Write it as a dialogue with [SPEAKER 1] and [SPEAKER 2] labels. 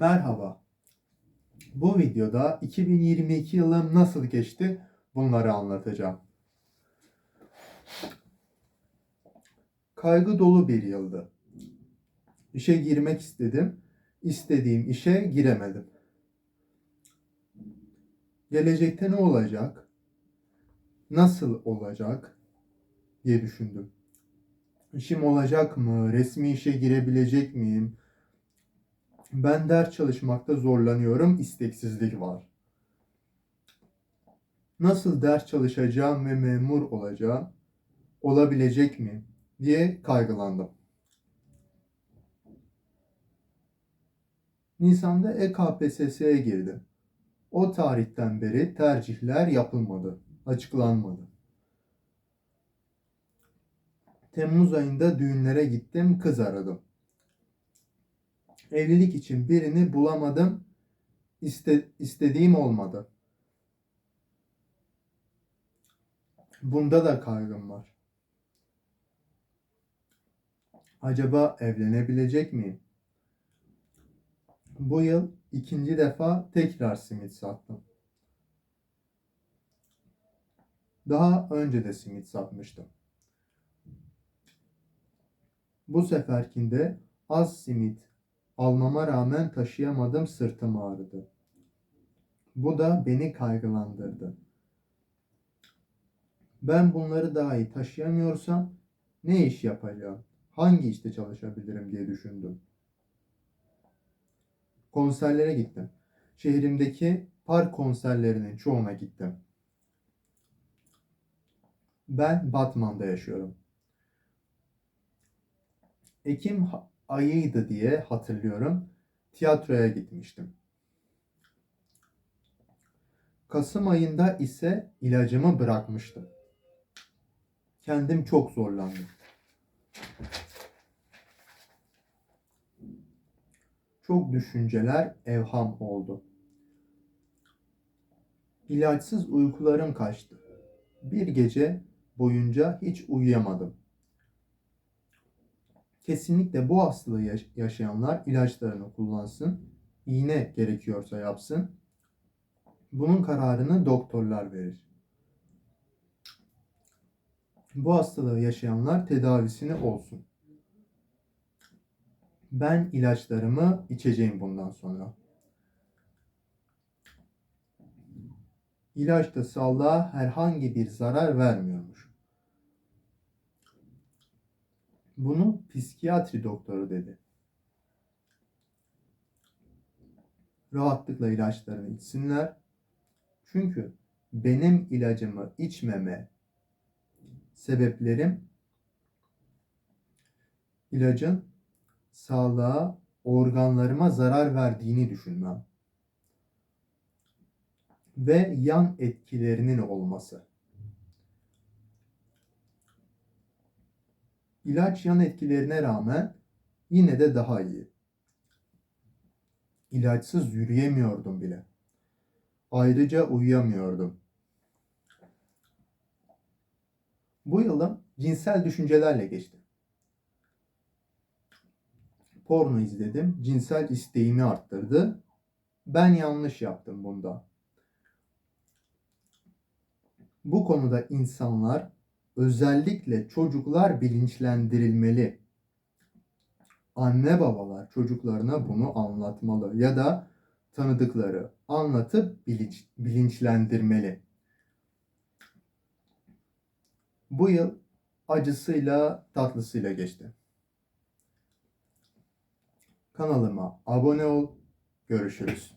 [SPEAKER 1] Merhaba. Bu videoda 2022 yılım nasıl geçti bunları anlatacağım. Kaygı dolu bir yıldı. İşe girmek istedim. İstediğim işe giremedim. Gelecekte ne olacak? Nasıl olacak diye düşündüm. İşim olacak mı? Resmi işe girebilecek miyim? Ben ders çalışmakta zorlanıyorum, isteksizlik var. Nasıl ders çalışacağım ve memur olacağım, olabilecek miyim diye kaygılandım. Nisan'da EKPSS'ye girdim. O tarihten beri tercihler yapılmadı, açıklanmadı. Temmuz ayında düğünlere gittim, kız aradım. Evlilik için birini bulamadım. İste, istediğim olmadı. Bunda da kaygım var. Acaba evlenebilecek miyim? Bu yıl ikinci defa tekrar simit sattım. Daha önce de simit satmıştım. Bu seferkinde az simit almama rağmen taşıyamadım sırtım ağrıdı. Bu da beni kaygılandırdı. Ben bunları dahi taşıyamıyorsam ne iş yapacağım? Hangi işte çalışabilirim diye düşündüm. Konserlere gittim. Şehrimdeki park konserlerinin çoğuna gittim. Ben Batman'da yaşıyorum. Ekim ayıydı diye hatırlıyorum. Tiyatroya gitmiştim. Kasım ayında ise ilacımı bırakmıştım. Kendim çok zorlandım. Çok düşünceler evham oldu. İlaçsız uykularım kaçtı. Bir gece boyunca hiç uyuyamadım. Kesinlikle bu hastalığı yaş- yaşayanlar ilaçlarını kullansın. İğne gerekiyorsa yapsın. Bunun kararını doktorlar verir. Bu hastalığı yaşayanlar tedavisini olsun. Ben ilaçlarımı içeceğim bundan sonra. İlaç da sağlığa herhangi bir zarar vermiyormuş. Bunu psikiyatri doktoru dedi. Rahatlıkla ilaçlarını içsinler. Çünkü benim ilacımı içmeme sebeplerim ilacın sağlığa, organlarıma zarar verdiğini düşünmem ve yan etkilerinin olması. İlaç yan etkilerine rağmen yine de daha iyi. İlaçsız yürüyemiyordum bile. Ayrıca uyuyamıyordum. Bu yılım cinsel düşüncelerle geçti. Porno izledim, cinsel isteğimi arttırdı. Ben yanlış yaptım bunda. Bu konuda insanlar özellikle çocuklar bilinçlendirilmeli. Anne babalar çocuklarına bunu anlatmalı ya da tanıdıkları anlatıp bilinç, bilinçlendirmeli. Bu yıl acısıyla tatlısıyla geçti. Kanalıma abone ol. Görüşürüz.